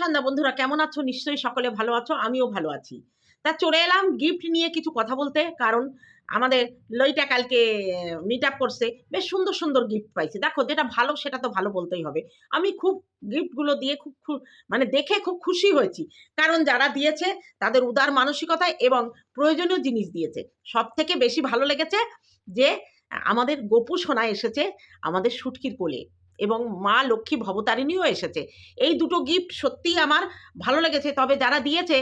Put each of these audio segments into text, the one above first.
সন্ধ্যা বন্ধুরা কেমন আছো? নিশ্চয়ই সকলে ভালো আছো, আমিও ভালো আছি। তা চলে এলাম গিফট নিয়ে কিছু কথা বলতে, কারণ আমাদের লইটা কালকে মিট আপ করছে, বেশ সুন্দর সুন্দর গিফট পাইছে। দেখো, যেটা ভালো সেটা তো ভালো বলতেই হবে। আমি খুব গিফটগুলো দিয়ে খুব মানে দেখে খুব খুশি হয়েছি। কারণ যারা দিয়েছে, তাদের উদার মানসিকতায় এবং প্রয়োজনীয় জিনিস দিয়েছে। সব থেকে বেশি ভালো লেগেছে যে, আমাদের গোপু সোনা এসেছে আমাদের সুটকির কোলে। এবং মা লক্ষ্মী ভবতারিণীও এসেছে। এই দুটো গিফট সত্যিই আমার ভালো লেগেছে, তবে যারা দিয়েছে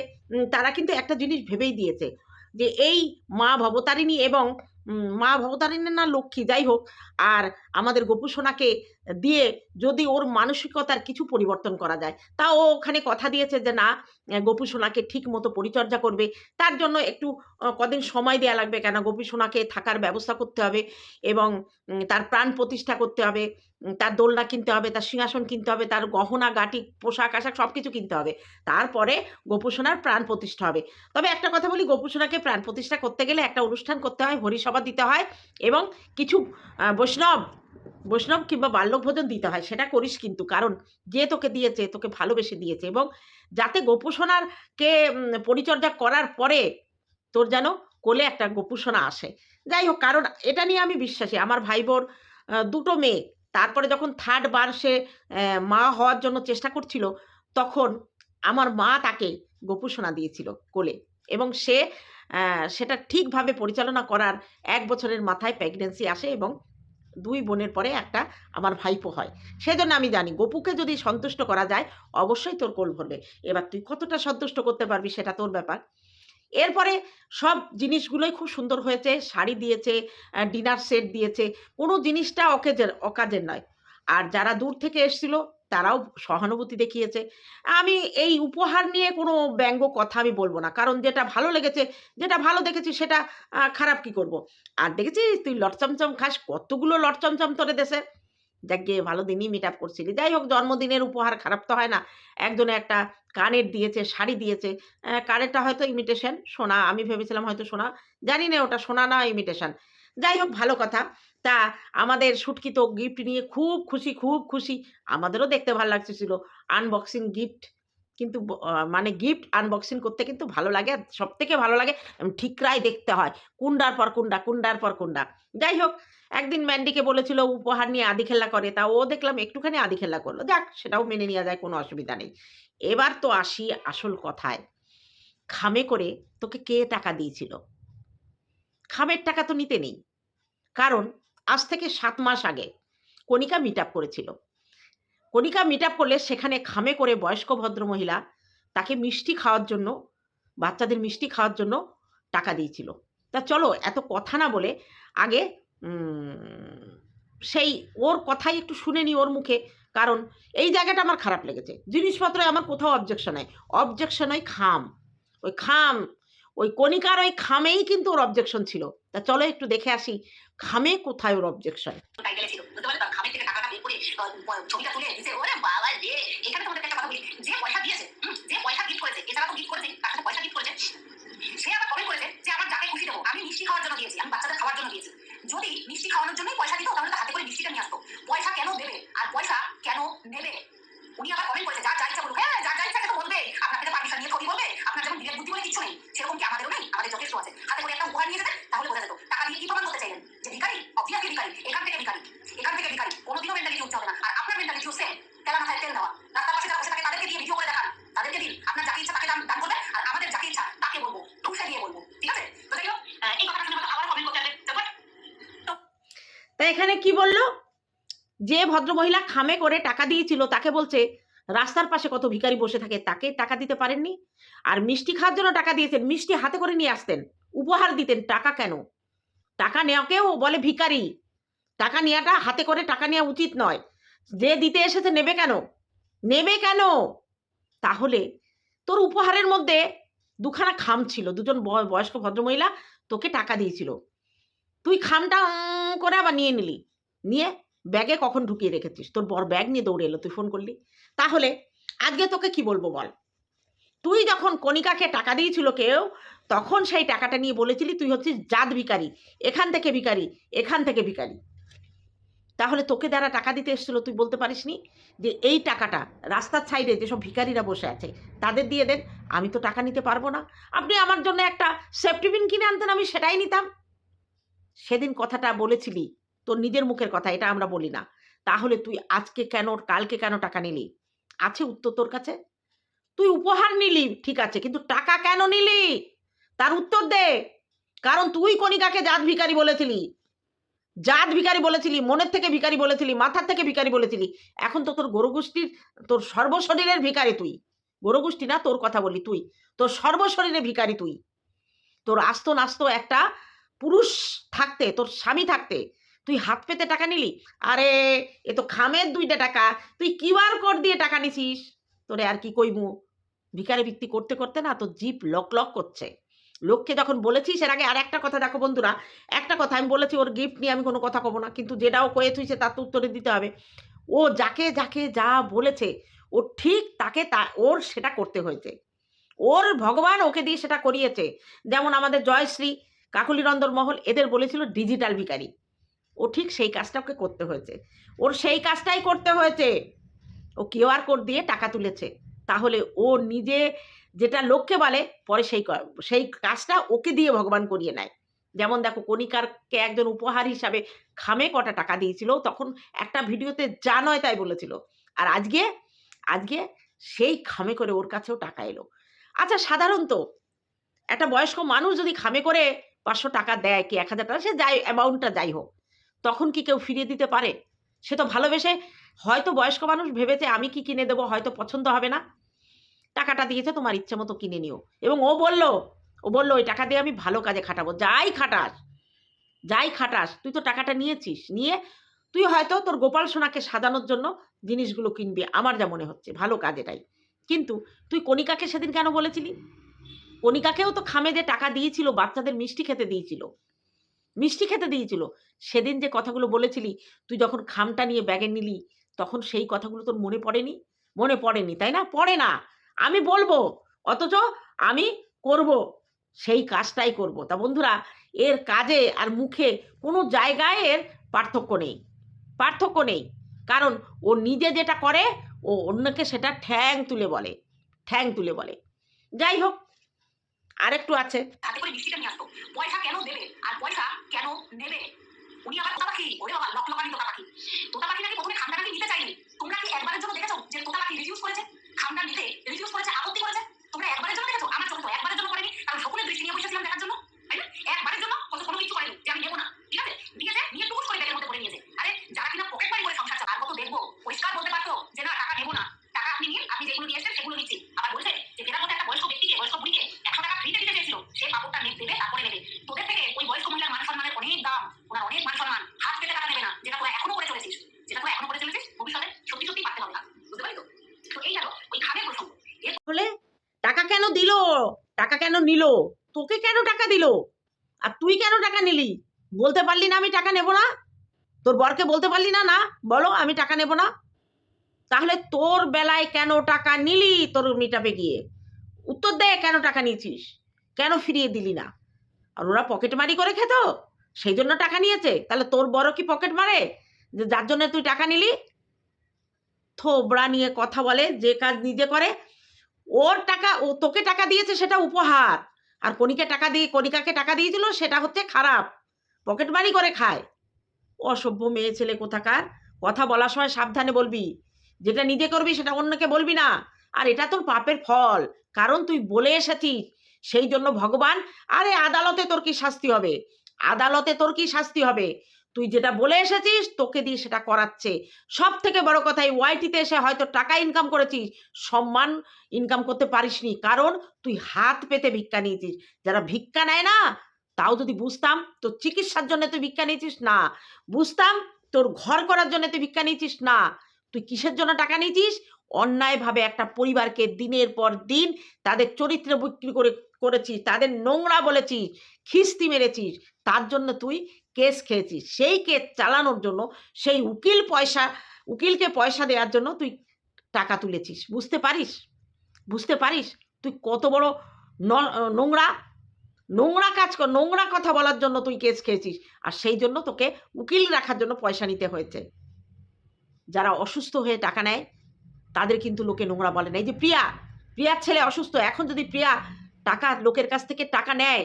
তারা কিন্তু একটা জিনিস ভেবেই দিয়েছে যে, এই মা ভবতারিণী এবং মা ভবতারিণী না লক্ষ্মী যাই হোক। আর আমাদের গোপু সোনাকে দিয়ে যদি ওর মানসিকতার কিছু পরিবর্তন করা যায় তা ও ওখানে কথা দিয়েছে যে না আহ, গোপু সোনাকে ঠিক মতো পরিচর্যা করবে। তার জন্য একটু কদিন সময় দেওয়া লাগবে কেন? গোপু সোনাকে থাকার ব্যবস্থা করতে হবে এবং তার প্রাণ প্রতিষ্ঠা করতে হবে। তার দোলনা কিনতে হবে তার সিংহাসন কিনতে হবে তার গহনা গাটি পোশাক আশাক সব কিছু কিনতে হবে। তারপরে গোপুসোনার প্রাণ প্রতিষ্ঠা হবে। তবে একটা কথা বলি গোপুসোনাকে প্রাণ প্রতিষ্ঠা করতে গেলে একটা অনুষ্ঠান করতে হয় হরিসভা দিতে হয় এবং কিছু বৈষ্ণব বৈষ্ণব কিংবা বাল্যভোজন দিতে হয়, সেটা করিস কিন্তু। কারণ যে তোকে দিয়েছে, তোকে ভালোবেসে দিয়েছে এবং যাতে গোপুসোনারকে পরিচর্যা করার পরে তোর যেন কোলে একটা গোপুসোনা আসে। যাই হোক, কারণ এটা নিয়ে আমি বিশ্বাসী। আমার ভাই বোর দুটো মেয়ে। তারপরে যখন থার্ড বার সে মা হওয়ার জন্য চেষ্টা করছিল, তখন আমার মা তাকে গোপুসোনা দিয়েছিল কোলে। এবং সে সেটা ঠিকভাবে পরিচালনা করার এক বছরের মাথায় প্রেগনেন্সি আসে এবং দুই বোনের পরে একটা আমার ভাইপো হয়। সেজন্য আমি জানি, গোপুকে যদি সন্তুষ্ট করা যায়, অবশ্যই তোর কোল ভরবে। এবার তুই কতটা সন্তুষ্ট করতে পারবি সেটা তোর ব্যাপার। এরপরে সব জিনিসগুলোই খুব সুন্দর হয়েছে, শাড়ি দিয়েছে ডিনার সেট দিয়েছে। কোনো জিনিসটা অকেজের অকাজের নয়। আর যারা দূর থেকে এসেছিল তারাও সহানুভূতি দেখিয়েছে। আমি এই উপহার নিয়ে কোনো ব্যঙ্গ কথা আমি বলব না। কারণ যেটা ভালো লেগেছে, যেটা ভালো দেখেছি সেটা খারাপ কি করব? আর দেখেছিস তুই লটচমচম খাস, কতগুলো লটচমচম তোরে দেশে? যাক গিয়ে ভালো দিনই মিট আপ করছিলি। যাই হোক, জন্মদিনের উপহার খারাপ তো হয় না। একজনে একটা কানের দিয়েছে, শাড়ি দিয়েছে কানেরটা হয়তো ইমিটেশন সোনা, আমি ভেবেছিলাম হয়তো সোনা। জানি না, ওটা সোনা না ইমিটেশন যাই হোক, ভালো কথা। তা আমাদের শুটকি তো গিফট নিয়ে খুব খুশি খুব খুশি। আমাদেরও দেখতে ভালো লাগতেছিল। আনবক্সিং গিফট কিন্তু মানে গিফট আনবক্সিং করতে কিন্তু ভালো লাগে আর সব থেকে ভালো লাগে ঠিকরাই দেখতে হয়। কুন্ডার পর কুন্ডা, কুন্ডার পর কুন্ডা। যাই হোক, একদিন ম্যান্ডিকে বলেছিল, উপহার নিয়ে আদি খেলা করে। তা ও দেখলাম একটুখানি আদি খেলা করল। যাক, সেটাও মেনে নেওয়া যায়, কোনো অসুবিধা নেই। এবার তো আসি আসল কথায়। খামে করে তোকে কে টাকা দিয়েছিল? খামের টাকা তো নিতে নেই। কারণ আজ থেকে সাত মাস আগে কণিকা মিট আপ করেছিল। কণিকা মিট আপ করলে সেখানে খামে করে বয়স্ক ভদ্রমহিলা তাকে মিষ্টি খাওয়ার জন্য, বাচ্চাদের মিষ্টি খাওয়ার জন্য টাকা দিয়েছিল। তা চলো, এত কথা না বলে আগে সেই ওর কথাই একটু শুনে নি ওর মুখে। কারণ এই জায়গাটা আমার খারাপ লেগেছে। জিনিসপত্রে আমার কোথাও অবজেকশন নাই। অবজেকশন ওই খাম। ওই খাম ওই কণিকার ওই খামেই কিন্তু ওর অবজেকশন ছিল। তা চলো একটু দেখে আসি, খামে কোথায় ওর অবজেকশন সে যে যাকে দেবো, আমি মিষ্টি খাওয়ার জন্য আমি খাওয়ার জন্য যদি মিষ্টি খাওয়ানোর জন্যই পয়সা দিত, তাহলে তো হাতে করে মিষ্টিটা নিয়ে আসতো। পয়সা কেন দেবে? আর পয়সা কেন নেবে? উনি আবার কমেন্ট করেছে যার যা ইচ্ছা হ্যাঁ যার যা ইচ্ছা তো বলবে। আপনাকে তো পারমিশন নিয়ে ছবি বলবে। আপনার যেমন বিবেক বুদ্ধি বলে কিচ্ছু নেই, সেরকম কি আমাদেরও নেই? আমাদের যথেষ্ট আছে। হাতে করে একটা উপহার নিয়ে যেতেন, তাহলে বোঝা যেত। টাকা দিয়ে কি প্রমাণ করতে চাইলেন? যে ভিখারি অবভিয়াসলি ভিখারি, এখান থেকে ভিখারি, এখান থেকে ভিখারি, কোনোদিনও মেন্টালিটি উঠতে হবে না। আর আপনার মেন্টালিটিও সেম তেলা মাথায় তেল দেওয়া। রাস্তার পাশে যারা বসে থাকে, তাদেরকে দিয়ে ভিডিও করে দেখান। তাদেরকে দিন। আপনার যাকে ইচ্ছা তাকে দান দান আর আমাদের যাকে ইচ্ছা তাকে বলব, ঠুসে দিয়ে বলব। ঠিক আছে? তো যাই এই কথাটা শুনে আবার কমেন্ট করতে হবে। তারপর এখানে কি বলল? যে ভদ্রমহিলা খামে করে টাকা দিয়েছিল, তাকে বলছে, রাস্তার পাশে কত ভিখারি বসে থাকে, তাকে টাকা দিতে পারেননি? আর মিষ্টি খাওয়ার জন্য টাকা দিয়েছেন, মিষ্টি হাতে করে নিয়ে আসতেন, উপহার দিতেন, টাকা কেন? টাকা নেওয়াকেও বলে ভিখারি। টাকা নেওয়াটা হাতে করে টাকা নেওয়া উচিত নয়। যে দিতে এসেছে নেবে কেন? নেবে কেন? তাহলে তোর উপহারের মধ্যে দুখানা খাম ছিল, দুজন বয়- বয়স্ক ভদ্রমহিলা তোকে টাকা দিয়েছিল। তুই খামটা করে আবার নিয়ে নিলি। নিয়ে ব্যাগে কখন ঢুকিয়ে রেখেছিস? তোর বর ব্যাগ নিয়ে দৌড়ে এলো, তুই ফোন করলি? তাহলে আজকে তোকে কি বলব বল? তুই যখন কণিকাকে টাকা দিয়েছিল কেউ, তখন সেই টাকাটা নিয়ে বলেছিলি তুই হচ্ছিস জাত ভিকারি এখান থেকে ভিকারি এখান থেকে ভিকারি তাহলে তোকে যারা টাকা দিতে এসেছিল, তুই বলতে পারিস নি যে এই টাকাটা রাস্তার সাইডে যেসব ভিখারিরা বসে আছে, তাদের দিয়ে দেন, আমি তো টাকা নিতে পারব না। আপনি আমার জন্য একটা সেফটি পিন কিনে আনতেন, আমি সেটাই নিতাম। সেদিন কথাটা বলেছিলি তোর নিজের মুখের কথা, এটা আমরা বলি না। তাহলে তুই আজকে কেন, কালকে কেন টাকা নিলি? আছে উত্তর তোর কাছে? তুই উপহার নিলি, ঠিক আছে, কিন্তু টাকা কেন নিলি? তার উত্তর দে। কারণ তুই কণিকাকে জাত ভিখারি বলেছিলি। জাত ভিখারি বলেছিলি, মনের থেকে ভিখারি বলেছিলি, মাথার থেকে ভিখারি বলেছিলি। এখন তো তোর গরুগোষ্ঠীর, তোর সর্বশরীরের ভিখারি তুই। গরুগোষ্ঠী না, তোর কথা বলি তুই। তোর সর্বশরীরে ভিখারি তুই। তোর আস্ত নাস্ত একটা পুরুষ থাকতে, তোর স্বামী থাকতে তুই হাত পেতে টাকা নিলি? আরে, এ তো খামের দুইটা টাকা। তুই কিউআর কোড দিয়ে টাকা নিছিস? তোরে আর কি কইমু? ভিখারি ভিত্তি করতে করতে না তো জিপ লক লক করছে। লোককে যখন বলেছিস, এর আগে আর একটা কথা দেখো বন্ধুরা, একটা কথা আমি বলেছি, ওর গিফট নিয়ে আমি কোনো কথা কব না, কিন্তু যেটাও কয়ে থুইছে তার তো উত্তরে দিতে হবে। ও যাকে যাকে যা বলেছে, ও ঠিক তাকে তা, ওর সেটা করতে হয়েছে। ওর ভগবান ওকে দিয়ে সেটা করিয়েছে। যেমন আমাদের জয়শ্রী, কাকুলি রন্দর মহল, এদের বলেছিল ডিজিটাল ভিখারি। ও ঠিক সেই কাজটা ওকে করতে হয়েছে। ওর সেই কাজটাই করতে হয়েছে। ও কিউআর কোড দিয়ে টাকা তুলেছে। তাহলে ও নিজে যেটা লোককে বলে, পরে সেই সেই কাজটা ওকে দিয়ে ভগবান করিয়ে নেয়। যেমন দেখো, কণিকারকে একজন উপহার হিসাবে খামে কটা টাকা দিয়েছিল, তখন একটা ভিডিওতে যা নয় তাই বলেছিল। আর আজকে আজকে সেই খামে করে ওর কাছেও টাকা এলো। আচ্ছা সাধারণত একটা বয়স্ক মানুষ যদি খামে করে পাঁচশো টাকা দেয় কি এক হাজার টাকা, সে যাই অ্যামাউন্টটা যাই হোক। তখন কি কেউ ফিরিয়ে দিতে পারে? সে তো ভালোবেসে হয়তো বয়স্ক মানুষ ভেবেছে আমি কি কিনে দেবো, হয়তো পছন্দ হবে না। টাকাটা দিয়েছে, তোমার ইচ্ছে মতো কিনে নিও। এবং ও বলল, ও বলল, ওই টাকা দিয়ে আমি ভালো কাজে খাটাবো। যাই খাটাস যাই খাটাস, তুই তো টাকাটা নিয়েছিস। নিয়ে তুই হয়তো তোর গোপাল সোনাকে সাজানোর জন্য জিনিসগুলো কিনবি। আমার যা মনে হচ্ছে, ভালো কাজ এটাই। কিন্তু তুই কণিকাকে সেদিন কেন বলেছিলি? কণিকাকেও তো খামে যে টাকা দিয়েছিল, বাচ্চাদের মিষ্টি খেতে দিয়েছিল। মিষ্টি খেতে দিয়েছিল। সেদিন যে কথাগুলো বলেছিলি, তুই যখন খামটা নিয়ে ব্যাগে নিলি, তখন সেই কথাগুলো তোর মনে পড়েনি? মনে পড়েনি, তাই না? পড়ে না। আমি বলব, অথচ আমি করব, সেই কাজটাই করব। তা বন্ধুরা, এর কাজে আর মুখে কোনো জায়গায় এর পার্থক্য নেই। পার্থক্য নেই। কারণ ও নিজে যেটা করে, ও অন্যকে সেটা ঠ্যাং তুলে বলে। ঠ্যাং তুলে বলে। যাই হোক আরেকটু আছে। তাতে নিয়ে পয়সা কেন দেবে? আর পয়সা কেন নেবে? উনি আবার পাখি নাকি প্রথমে খামটা নাকি নিতে চাইনি তোমরা কি একবারের জন্য দেখেছ যে তোতা পাখি রিফিউজ করেছে খামটা নিতে রিফিউজ করেছে আপত্তি করেছে তোমরা একবারের জন্য দেখেছ আমার চোখে তো একবারের জন্য করেনি কারণ সকলের দৃষ্টি নিয়ে বসেছিলাম দেখার জন্য তাই না একবারের জন্য কত কোনো কিছু করেনি যে আমি নেব না ঠিক আছে দিয়েছে নিয়ে টুকুস করে ব্যাগের মধ্যে ভরে নিয়েছে আরে যারা কিনা পকেট মারি করে সংসার চালায়, আর কত দেখব পরিষ্কার বলতে পারতো যে না টাকা নেব না টাকা আপনি নিন আপনি যেগুলো নিয়ে এসেছেন সেগুলো নিচ্ছি আবার বলছে যে যেটার মধ্যে একটা বয়স্ক ব্যক্তিকে বয়স্ক বুড়িকে একশো টাকা ফ্রিতে দিতে চেয়েছিল সে কাপড়টা নেবে দেবে তারপরে নেবে তোদের থেকে ওই বয়স্ক মহিলার মান সম্মানের অনেক দাম ওনার অনেক মান সম্মান হাত পেতে টাকা নেবে না যেটা তোরা এখনও করে চলেছিস যেটা তোরা এখনও করে চলেছিস ভবিষ্যতে সত্যি সত্যি পারতে হবে না বুঝতে পারি তো তো এই গেল ওই খামের প্রসঙ্গ তাহলে টাকা কেন দিল টাকা কেন নিল তোকে কেন টাকা দিল? আর তুই কেন টাকা নিলি? বলতে পারলি না আমি টাকা নেব না? তোর বরকে বলতে পারলি না? না, বলো, আমি টাকা নেব না? তাহলে তোর বেলায় কেন টাকা নিলি তোর মিটাপে গিয়ে? উত্তর দে, কেন টাকা নিয়েছিস? কেন ফিরিয়ে দিলি না? আর ওরা পকেট মারি করে খেত? সেই জন্য টাকা নিয়েছে। তাহলে তোর বড় কি পকেট মারে? যে যার জন্য তুই টাকা নিলি? থোবড়া নিয়ে কথা বলে, যে কাজ নিজে করে, ওর টাকা, ও তোকে টাকা দিয়েছে সেটা উপহার। আর কণিকে টাকা দিয়ে, কণিকাকে টাকা দিয়েছিল, সেটা হচ্ছে খারাপ। পকেট মানি করে খায়। অসভ্য মেয়ে ছেলে কোথাকার? কথা বলার সময় সাবধানে বলবি। যেটা নিজে করবি, সেটা অন্যকে বলবি না। আর এটা তোর পাপের ফল। কারণ তুই বলে এসেছিস। সেই জন্য ভগবান, আরে আদালতে তোর কি শাস্তি হবে? আদালতে তোর কি শাস্তি হবে? তুই যেটা বলে এসেছিস, তোকে দিয়ে সেটা করাচ্ছে। সব থেকে বড় কথা, এই ওয়াইটিতে এসে হয়তো টাকা ইনকাম করেছিস, সম্মান ইনকাম করতে পারিসনি। কারণ তুই হাত পেতে ভিক্ষা নিয়েছিস। যারা ভিক্ষা নেয় না, তাও যদি বুঝতাম তোর চিকিৎসার জন্য তুই ভিক্ষা নিয়েছিস না। বুঝতাম তোর ঘর করার জন্য তুই ভিক্ষা নিয়েছিস না। তুই কিসের জন্য টাকা নিয়েছিস? অন্যায়ভাবে একটা পরিবারকে দিনের পর দিন তাদের চরিত্র বিক্রি করে করেছিস, তাদের নোংরা বলেছিস, খিস্তি মেরেছিস। তার জন্য তুই কেস খেয়েছিস সেই কেস চালানোর জন্য, সেই উকিল পয়সা, উকিলকে পয়সা দেওয়ার জন্য তুই টাকা তুলেছিস, বুঝতে পারিস? বুঝতে পারিস? তুই কত বড় নোংরা? নোংরা কাজ কর, নোংরা কথা বলার জন্য তুই কেস খেয়েছিস, আর সেই জন্য তোকে উকিল রাখার জন্য পয়সা নিতে হয়েছে। যারা অসুস্থ হয়ে টাকা নেয়, তাদের কিন্তু লোকে নোংরা বলে না। এই যে প্রিয়া, প্রিয়ার ছেলে অসুস্থ, এখন যদি প্রিয়া টাকা, লোকের কাছ থেকে টাকা নেয়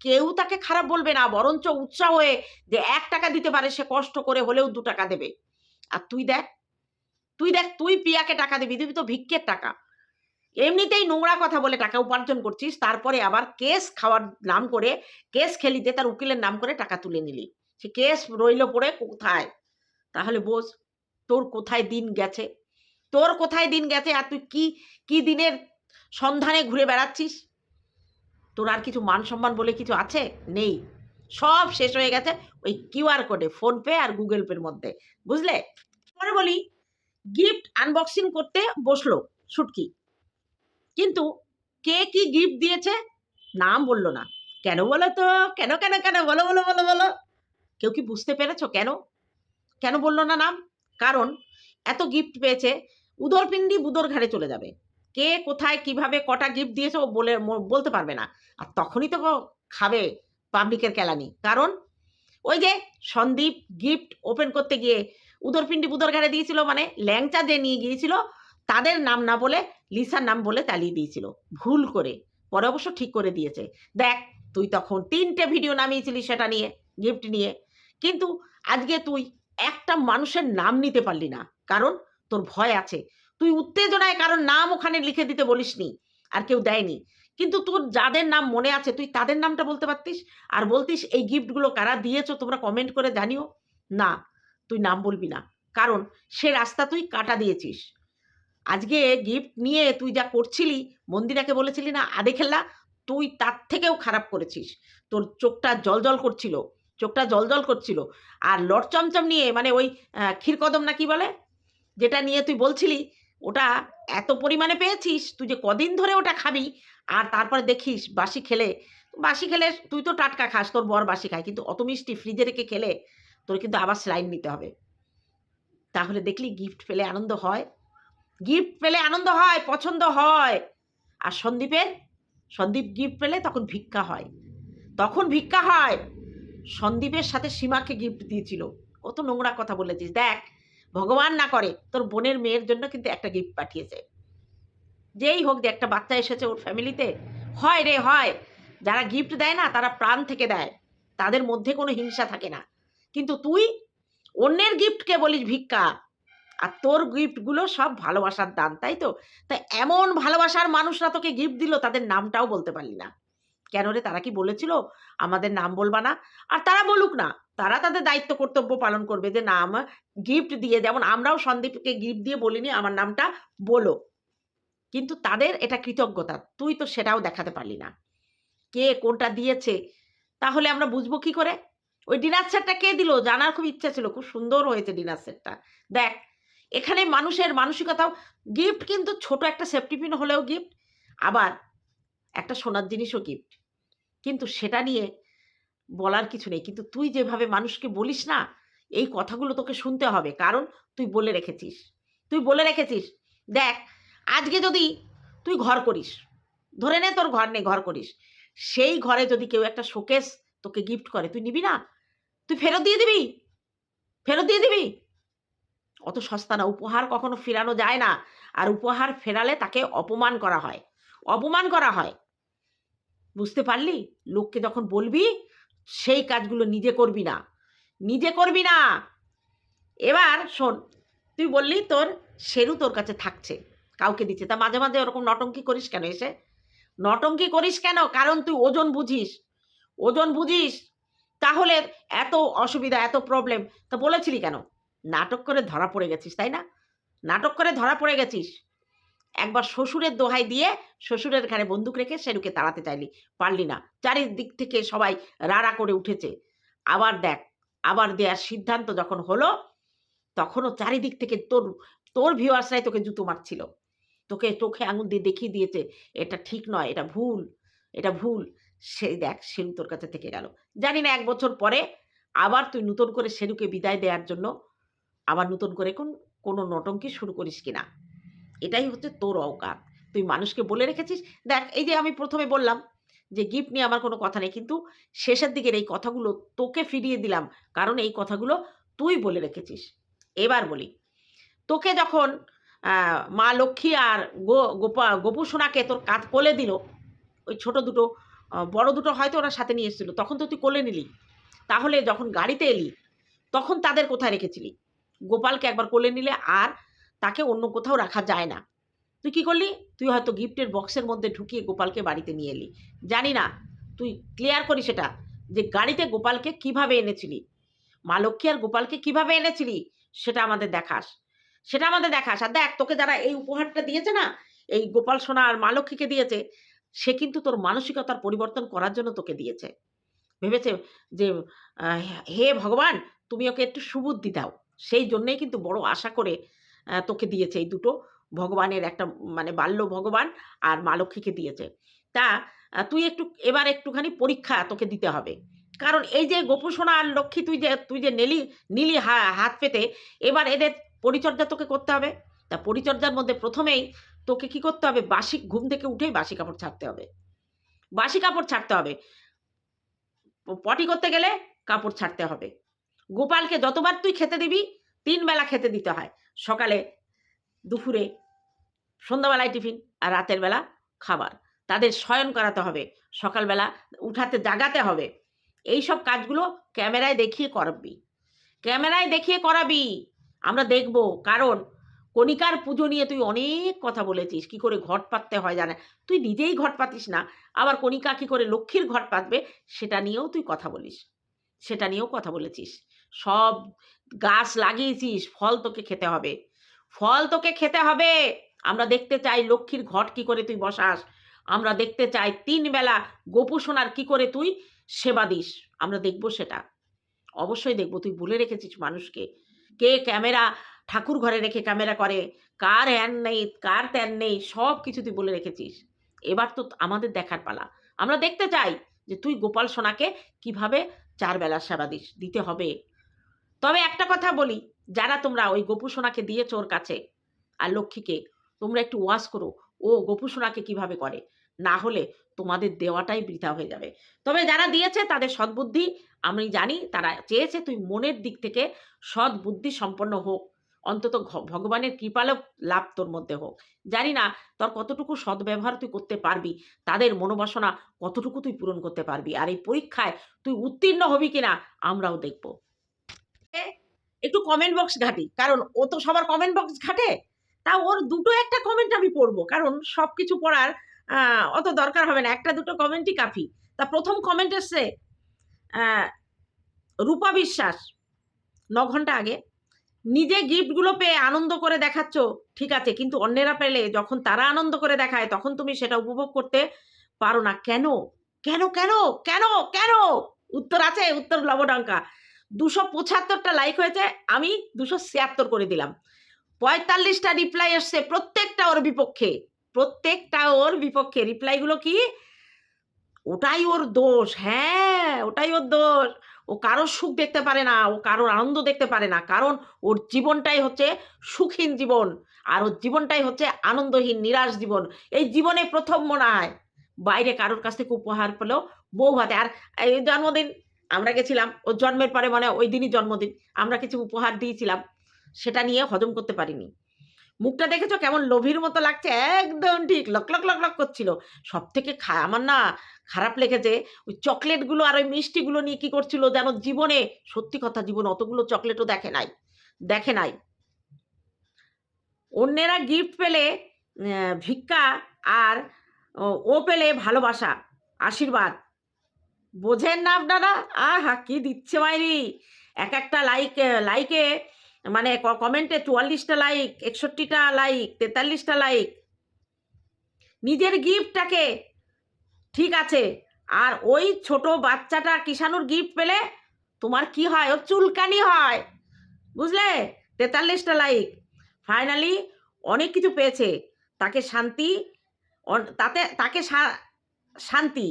কেউ তাকে খারাপ বলবে না, বরঞ্চ উৎসাহ হয়ে যে এক টাকা দিতে পারে, সে কষ্ট করে হলেও দু টাকা দেবে। আর তুই দেখ তুই দেখ, তুই পিয়াকে টাকা দিবি দিবি তো ভিক্ষের টাকা। এমনিতেই নোংরা কথা বলে টাকা উপার্জন করছিস, তারপরে আবার কেস খাওয়ার নাম করে, কেস খেলিতে তার উকিলের নাম করে টাকা তুলে নিলি। সে কেস রইল পড়ে কোথায়? তাহলে বোঝ, তোর কোথায় দিন গেছে? তোর কোথায় দিন গেছে? আর তুই কি কি দিনের সন্ধানে ঘুরে বেড়াচ্ছিস? তোর আর কিছু মান সম্মান বলে কিছু আছে? নেই। সব শেষ হয়ে গেছে ওই কিউআর কোডে, ফোনপে আর গুগল পের মধ্যে। বুঝলে? পরে বলি গিফট আনবক্সিং করতে বসল ছুটকি কিন্তু কে কি গিফট দিয়েছে নাম বলল না। কেন বলো তো? কেন কেন কেন? বলো বলো বলো বলো। কেউ কি বুঝতে পেরেছ কেন? কেন বলল না নাম? কারণ এত গিফট পেয়েছে, উদরপিণ্ডি বুদর ঘাড়ে চলে যাবে। কে কোথায় কীভাবে কটা গিফট দিয়েছে ও বলে বলতে পারবে না। আর তখনই তো খাবে পাবলিকের কেলানি। কারণ ওই যে সন্দীপ গিফট ওপেন করতে গিয়ে উদরপিণ্ডি বুদর ঘাড়ে দিয়েছিল মানে ল্যাংচা যে নিয়ে গিয়েছিল, তাদের নাম না বলে লিসার নাম বলে চালিয়ে দিয়েছিল। ভুল করে, পরে অবশ্য ঠিক করে দিয়েছে। দেখ, তুই তখন তিনটে ভিডিও নামিয়েছিলি সেটা নিয়ে গিফট নিয়ে। কিন্তু আজকে তুই একটা মানুষের নাম নিতে পারলি না। কারণ তোর ভয় আছে। তুই উত্তেজনায় কারণ নাম ওখানে লিখে দিতে বলিসনি, আর কেউ দেয়নি। কিন্তু তোর যাদের নাম মনে আছে, তুই তাদের নামটা বলতে পারতিস? আর বলতিস, এই গিফটগুলো কারা দিয়েছ, তোমরা কমেন্ট করে জানিও? না, তুই নাম বলবি না। কারণ সে রাস্তা তুই কাটা দিয়েছিস। আজকে গিফট নিয়ে তুই যা করছিলি, মন্দিরাকে বলেছিলি না, আদে খেলা তুই তার থেকেও খারাপ করেছিস। তোর চোখটা জল করছিল, চোখটা জল করছিল। আর লট চমচম নিয়ে মানে ওই ক্ষীরকদম না কি বলে? যেটা নিয়ে তুই বলছিলি ওটা এত পরিমাণে পেয়েছিস, তুই যে কদিন ধরে ওটা খাবি, আর তারপরে দেখিস বাসি খেলে বাসি খেলে তুই তো টাটকা খাস, তোর বর বাসি খায়, কিন্তু অত মিষ্টি ফ্রিজে রেখে খেলে তোর কিন্তু আবার স্লাইন নিতে হবে। তাহলে দেখলি গিফট পেলে আনন্দ হয় গিফট পেলে আনন্দ হয়, পছন্দ হয়। আর সন্দীপের, সন্দীপ গিফট পেলে তখন ভিক্ষা হয়। তখন ভিক্ষা হয়। সন্দীপের সাথে সীমাকে গিফট দিয়েছিল। কত নোংরা কথা বলেছিস, দেখ। ভগবান না করে, তোর বোনের মেয়ের জন্য কিন্তু একটা গিফট পাঠিয়েছে। যেই হোক যে একটা বাচ্চা এসেছে ওর ফ্যামিলিতে হয় রে হয়, যারা গিফট দেয় না তারা প্রাণ থেকে দেয়, তাদের মধ্যে কোনো হিংসা থাকে না। কিন্তু তুই অন্যের গিফটকে বলিস ভিক্ষা, আর তোর গিফটগুলো সব ভালোবাসার দান, তাই তো? তা এমন ভালোবাসার মানুষরা তোকে গিফট দিল, তাদের নামটাও বলতে পারলি না। কেন রে, তারা কি বলেছিল? আমাদের নাম বলবা না। আর তারা বলুক না। তারা তাদের দায়িত্ব কর্তব্য পালন করবে যে, না নাম গিফট দিয়ে যেমন আমরাও সন্দীপকে গিফট দিয়ে বলিনি, আমার নামটা বলো। কিন্তু তাদের এটা কৃতজ্ঞতা। তুই তো সেটাও দেখাতে পারলি না। কে কোনটা দিয়েছে? তাহলে আমরা বুঝব কি করে? ওই ডিনার সেটটা কে দিল? জানার খুব ইচ্ছা ছিল। খুব সুন্দর হয়েছে ডিনার সেটটা দেখ, এখানে মানুষের মানসিকতাও গিফট কিন্তু ছোট একটা সেফটি পিন হলেও গিফট আবার একটা সোনার জিনিসও গিফট কিন্তু সেটা নিয়ে বলার কিছু নেই। কিন্তু তুই যেভাবে মানুষকে বলিস না, এই কথাগুলো তোকে শুনতে হবে। কারণ তুই বলে রেখেছিস। তুই বলে রেখেছিস। দেখ, আজকে যদি তুই ঘর করিস, ধরে নে তোর ঘর নেই, ঘর করিস। সেই ঘরে যদি কেউ একটা শোকেস তোকে গিফট করে, তুই নিবি না? তুই ফেরত দিয়ে দিবি? ফেরত দিয়ে দিবি? অত সস্তা না। উপহার কখনো ফেরানো যায় না। আর উপহার ফেরালে তাকে অপমান করা হয়। অপমান করা হয়। বুঝতে পারলি? লোককে যখন বলবি সেই কাজগুলো নিজে করবি না। নিজে করবি না। এবার শোন, তুই বললি তোর শেরু তোর কাছে থাকছে, কাউকে দিচ্ছে। তা মাঝে মাঝে ওরকম নটঙ্কি করিস কেন এসে? নটঙ্কি করিস কেন? কারণ তুই ওজন বুঝিস। ওজন বুঝিস? তাহলে এত অসুবিধা, এত প্রবলেম তা বলেছিলি কেন? নাটক করে ধরা পড়ে গেছিস, তাই না? নাটক করে ধরা পড়ে গেছিস। একবার শ্বশুরের দোহাই দিয়ে শ্বশুরের ঘাড়ে বন্দুক রেখে সেরুকে তাড়াতে চাইলি। পারলি না। চারিদিক থেকে সবাই রাড়া করে উঠেছে। আবার দেখ, আবার দেওয়ার সিদ্ধান্ত যখন হলো, তখনও চারিদিক থেকে তোর তোর ভিউয়ার্সরাই তোকে জুতো মারছিল। তোকে চোখে আঙুল দিয়ে দেখিয়ে দিয়েছে, এটা ঠিক নয়, এটা ভুল এটা ভুল। সেই দেখ সেরু তোর কাছে থেকে গেল। জানি না, এক বছর পরে আবার তুই নতুন করে সেরুকে বিদায় দেওয়ার জন্য আবার নতুন করে কোন, কোনো নটঙ্কি শুরু করিস কিনা। এটাই হচ্ছে তোর অকাত তুই মানুষকে বলে রেখেছিস। দেখ, এই যে আমি প্রথমে বললাম যে গিফট নিয়ে আমার কোনো কথা নেই, কিন্তু শেষের দিকের এই কথাগুলো তোকে ফিরিয়ে দিলাম, কারণ এই কথাগুলো তুই বলে রেখেছিস। এবার বলি, তোকে যখন মা লক্ষ্মী আর গো, গোপা, গোপু সোনাকে তোর কাঁধ কোলে দিল, ওই ছোট দুটো বড় দুটো হয়তো ওরা সাথে নিয়ে এসেছিল, তখন তো তুই কোলে নিলি। তাহলে যখন গাড়িতে এলি, তখন তাদের কোথায় রেখেছিলি? গোপালকে একবার কোলে নিলে আর তাকে অন্য কোথাও রাখা যায় না। তুই কি করলি? তুই হয়তো গিফটের বক্সের মধ্যে ঢুকিয়ে গোপালকে বাড়িতে নিয়ে এলি। জানি না, তুই ক্লিয়ার করি সেটা, যে গাড়িতে গোপালকে কীভাবে এনেছিলি? মা লক্ষ্মী আর গোপালকে কীভাবে এনেছিলি? সেটা আমাদের দেখাস। সেটা আমাদের দেখাস। আর দেখ, তোকে যারা এই উপহারটা দিয়েছে না, এই গোপাল, সোনা আর মা লক্ষ্মীকে দিয়েছে, সে কিন্তু তোর মানসিকতার পরিবর্তন করার জন্য তোকে দিয়েছে। ভেবেছে যে হে ভগবান, তুমি ওকে একটু সুবুদ্ধি দাও। সেই জন্যেই কিন্তু বড় আশা করে তোকে দিয়েছে এই দুটো। ভগবানের একটা মানে বাল্য ভগবান আর মা লক্ষ্মীকে দিয়েছে। তা তুই একটু, এবার একটুখানি পরীক্ষা তোকে দিতে হবে। কারণ এই যে গোপুসোনা আর লক্ষ্মী, তুই যে তুই যে নেলি, নিলি হাত পেতে, এবার এদের পরিচর্যা তোকে করতে হবে। তা পরিচর্যার মধ্যে প্রথমেই তোকে কি করতে হবে? বাসি, ঘুম থেকে উঠেই বাসি কাপড় ছাড়তে হবে। বাসি কাপড় ছাড়তে হবে। পটি করতে গেলে কাপড় ছাড়তে হবে। গোপালকে যতবার তুই খেতে দিবি, তিন বেলা খেতে দিতে হয়। সকালে, দুপুরে, সন্ধ্যাবেলায় টিফিন আর রাতের বেলা খাবার। তাদের শয়ন করাতে হবে। সকালবেলা উঠাতে, জাগাতে হবে। এই সব কাজগুলো ক্যামেরায় দেখিয়ে করাবি। ক্যামেরায় দেখিয়ে করাবি। আমরা দেখব। কারণ কণিকার পুজো নিয়ে তুই অনেক কথা বলেছিস। কি করে ঘট পাততে হয় জানে? তুই নিজেই ঘট পাতিস না। আবার কণিকা কি করে লক্ষ্মীর ঘট পাতবে? সেটা নিয়েও তুই কথা বলিস। সেটা নিয়েও কথা বলেছিস। সব গাছ লাগিয়েছিস, ফল তোকে খেতে হবে। ফল তোকে খেতে হবে। আমরা দেখতে চাই লক্ষ্মীর ঘট কি করে তুই বসাস। আমরা দেখতে চাই তিন বেলা গোপু সোনার কি করে তুই সেবা দিস। আমরা দেখব সেটা। অবশ্যই দেখব। তুই বলে রেখেছিস মানুষকে। কে ক্যামেরা ঠাকুর ঘরে রেখে ক্যামেরা করে? কার হ্যান নেই, কার ত্যান নেই, সব কিছু তুই বলে রেখেছিস। এবার তো আমাদের দেখার পালা। আমরা দেখতে চাই যে তুই গোপাল সোনাকে কীভাবে চার বেলা সেবা দিস। দিতে হবে। তবে একটা কথা বলি, যারা তোমরা ওই গোপু সোনাকে দিয়েছ ওর কাছে, আর লক্ষ্মীকে, তোমরা একটু ওয়াশ করো, ও গোপু সোনাকে কীভাবে করে? না হলে তোমাদের দেওয়াটাই বৃথা হয়ে যাবে। তবে যারা দিয়েছে তাদের সদ্বুদ্ধি, আমি জানি তারা চেয়েছে তুই মনের দিক থেকে সৎ বুদ্ধি সম্পন্ন হোক, অন্তত ভগবানের কৃপালক লাভ তোর মধ্যে হোক। জানি না তোর কতটুকু সদ্ব্যবহার তুই করতে পারবি, তাদের মনোবাসনা কতটুকু তুই পূরণ করতে পারবি, আর এই পরীক্ষায় তুই উত্তীর্ণ হবি কিনা, আমরাও দেখব। একটু কমেন্ট বক্স ঘাটি। কারণ ও তো সবার কমেন্ট বক্স ঘাটে। তা ওর দুটো একটা কমেন্ট আমি পড়ব। কারণ সব কিছু পড়ার অত দরকার হবে না। একটা দুটো কমেন্টই কাফি। তা প্রথম কমেন্ট এসছে রূপা বিশ্বাস, ন ঘণ্টা আগে, নিজে গিফটগুলো পেয়ে আনন্দ করে দেখাচ্ছ, ঠিক আছে, কিন্তু অন্যেরা পেলে যখন তারা আনন্দ করে দেখায়, তখন তুমি সেটা উপভোগ করতে পারো না। কেন? কেন? কেন? কেন? কেন? উত্তর আছে, উত্তর লবডঙ্কা দুশো পঁচাত্তরটা লাইক হয়েছে, আমি দুশো ছিয়াত্তর করে দিলাম। পঁয়তাল্লিশটা রিপ্লাই এসছে প্রত্যেকটা ওর বিপক্ষে। প্রত্যেকটা ওর বিপক্ষে। রিপ্লাইগুলো কি? ওটাই ওর দোষ হ্যাঁ ওটাই ওর দোষ। ও কারোর সুখ দেখতে পারে না, ও কারোর আনন্দ দেখতে পারে না, কারণ ওর জীবনটাই হচ্ছে সুখহীন জীবন, আর ওর জীবনটাই হচ্ছে আনন্দহীন, নিরাশ জীবন। এই জীবনে প্রথম মনে হয়, বাইরে কারোর কাছ থেকে উপহার পেলেও বউ হাতে আর এই জন্মদিন আমরা গেছিলাম ওর জন্মের পরে মানে ওই দিনই জন্মদিন, আমরা কিছু উপহার দিয়েছিলাম, সেটা নিয়ে হজম করতে পারিনি। মুখটা দেখেছ কেমন লোভীর মতো লাগছে? একদম ঠিক, লক লক লক লক করছিল। সব থেকে আমার না খারাপ লেগেছে, ওই চকলেটগুলো আর ওই মিষ্টিগুলো নিয়ে কি করছিল যেন জীবনে, সত্যি কথা জীবনে অতগুলো চকলেটও দেখে নাই দেখে নাই। অন্যেরা গিফট পেলে ভিক্ষা আর ও পেলে ভালোবাসা, আশীর্বাদ। বোঝেন না আপনারা? আহা, কি দিচ্ছে মাইরি? এক একটা লাইক লাইকে মানে কমেন্টে চুয়াল্লিশটা লাইক একষট্টিটা লাইক তেতাল্লিশটা লাইক নিজের গিফটটাকে ঠিক আছে, আর ওই ছোট বাচ্চাটা কিষানুর গিফট পেলে তোমার কি হয়? ওর চুলকানি হয়। বুঝলে? তেতাল্লিশটা লাইক ফাইনালি অনেক কিছু পেয়েছে। তাকে শান্তি তাতে, তাকে শান্তি।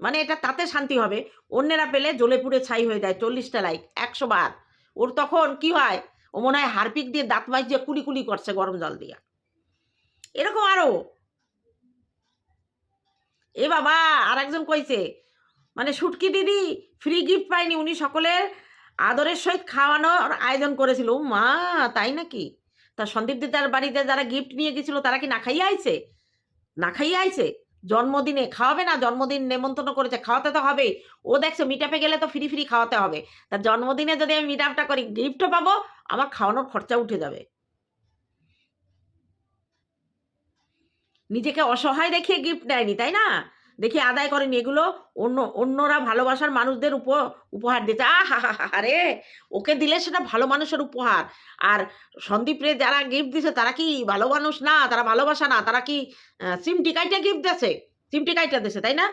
মানে এটা তাতে শান্তি হবে। অন্যেরা পেলে জ্বলে পুড়ে ছাই হয়ে যায়, চল্লিশটা লাইক একশো বার। ওর তখন কি হয়? ও মনে হয় হারপিক দিয়ে দাঁত মাইজিয়ে কুলি কুলি করছে গরম জল দিয়ে। এরকম আরও এ বাবা আর একজন কইছে মানে শুটকি দিদি ফ্রি গিফট পাইনি উনি সকলের আদরের সহিত খাওয়ানোর আয়োজন করেছিল। মা, তাই নাকি? তা সন্দীপ দিদার বাড়িতে যারা গিফট নিয়ে গেছিল, তারা কি না খাইয়ে আইছে? না খাইয়ে আইছে? জন্মদিনে, খাওয়াবে না, জন্মদিন নেমন্তন্ন করেছে, খাওয়াতে তো হবে ও দেখছে মিটাপে গেলে তো ফ্রি ফ্রি খাওয়াতে হবে। তা জন্মদিনে যদি আমি মিটাপটা করি গিফটও পাবো, আমার খাওয়ানোর খরচা উঠে যাবে। নিজেকে অসহায় দেখিয়ে গিফট দেয়নি, তাই না? দেখি আদায় করেনি, এগুলো অন্য, অন্যরা ভালোবাসার মানুষদের উপ, উপহার দিতে আহা হা হা রে ওকে দিলে সেটা ভালো মানুষের উপহার। আর সন্দীপরে যারা গিফট দিছে তারা কি ভালো মানুষ না? তারা ভালোবাসা না? তারা কি সিমটি কাইটা গিফট দিছে সিমটি কাইটা দিছে তাই না?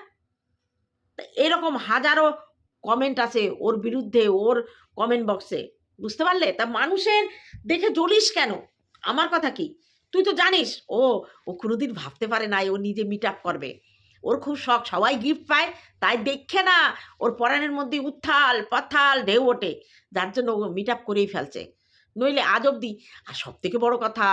এরকম হাজারো কমেন্ট আছে ওর বিরুদ্ধে, ওর কমেন্ট বক্সে বুঝতে পারলে? তা মানুষের দেখে জ্বলিস কেন? আমার কথা কি? তুই তো জানিস, ও ও কোনোদিন ভাবতে পারে নাই, ও নিজে মিট আপ করবে। ওর খুব শখ, সবাই গিফট পায়, তাই দেখে না, ওর পরাণের মধ্যে উত্থাল পাথাল ঢেউ ওঠে, যার জন্য ও মিট আপ করেই ফেলছে। নইলে আজ অব্দি আর সব থেকে বড় কথা,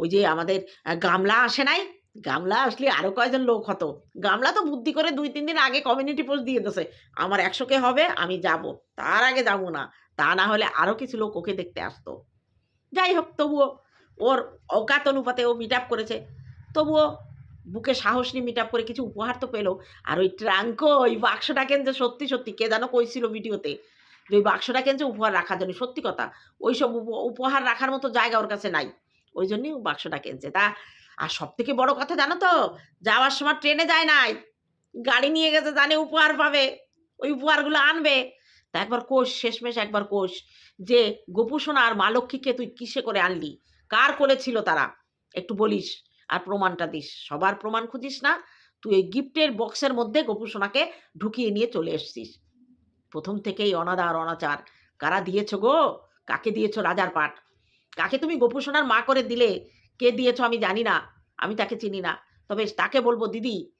ওই যে আমাদের গামলা আসে নাই? গামলা আসলে আরও কয়জন লোক হতো? গামলা তো বুদ্ধি করে দুই, তিন দিন আগে কমিউনিটি পোস্ট দিয়ে দিয়েছে আমার একশোকে হবে, আমি যাব, তার আগে যাব না, তা না হলে আরও কিছু লোক ওকে দেখতে আসতো। যাই হোক, তবুও ওর অকাত অনুপাতে ও মিট আপ করেছে। তবুও বুকে সাহস নিয়ে মিট করে কিছু উপহার তো পেল। আর ওই ট্রাঙ্ক, ওই বাক্সটা কেনছে? সত্যি সত্যি, কে যেন কইছিল ভিডিওতে যে, ওই বাক্সটা কেনছে উপহার রাখার জন্য? সত্যি কথা, ওই সব উপ- উপহার রাখার মতো জায়গা ওর কাছে নাই। ওই জন্যই বাক্সটা কেনছে। তা, আর সব থেকে বড় কথা জানো তো, যাওয়ার সময় ট্রেনে যায় নাই। গাড়ি নিয়ে গেছে, জানে উপহার পাবে, ওই উপহারগুলো আনবে। তা একবার কোষ, শেষমেশ একবার কোষ, যে গোপু সোনা আর মা লক্ষ্মীকে তুই কিসে করে আনলি? কার কোলে ছিল তারা? একটু বলিস। আর প্রমাণটা দিস। সবার প্রমাণ খুঁজিস না। তুই ওই গিফটের বক্সের মধ্যে গোপু সোনাকে ঢুকিয়ে নিয়ে চলে এসছিস। প্রথম থেকেই অনাদা আর অনাচার। কারা দিয়েছ গো? কাকে দিয়েছ রাজার পাট? কাকে তুমি গোপু সোনার মা করে দিলে? কে দিয়েছ আমি জানি না। আমি তাকে চিনি না। তবে তাকে বলব, দিদি,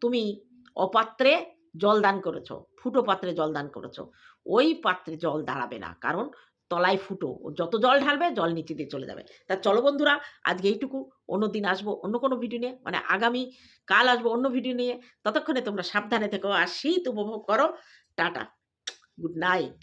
তুমি অপাত্রে জল দান করেছ। ফুটো পাত্রে জল দান করেছ। ওই পাত্রে জল দাঁড়াবে না। কারণ তলায় ফুটো। যত জল ঢালবে, জল নিচে দিয়ে চলে যাবে। তা চলো বন্ধুরা, আজকে এইটুকু। অন্য দিন আসব, অন্য কোনো ভিডিও নিয়ে। মানে আগামী কাল আসব অন্য ভিডিও নিয়ে। ততক্ষণে তোমরা সাবধানে থেকো। আর শীত উপভোগ করো। টাটা। Good night.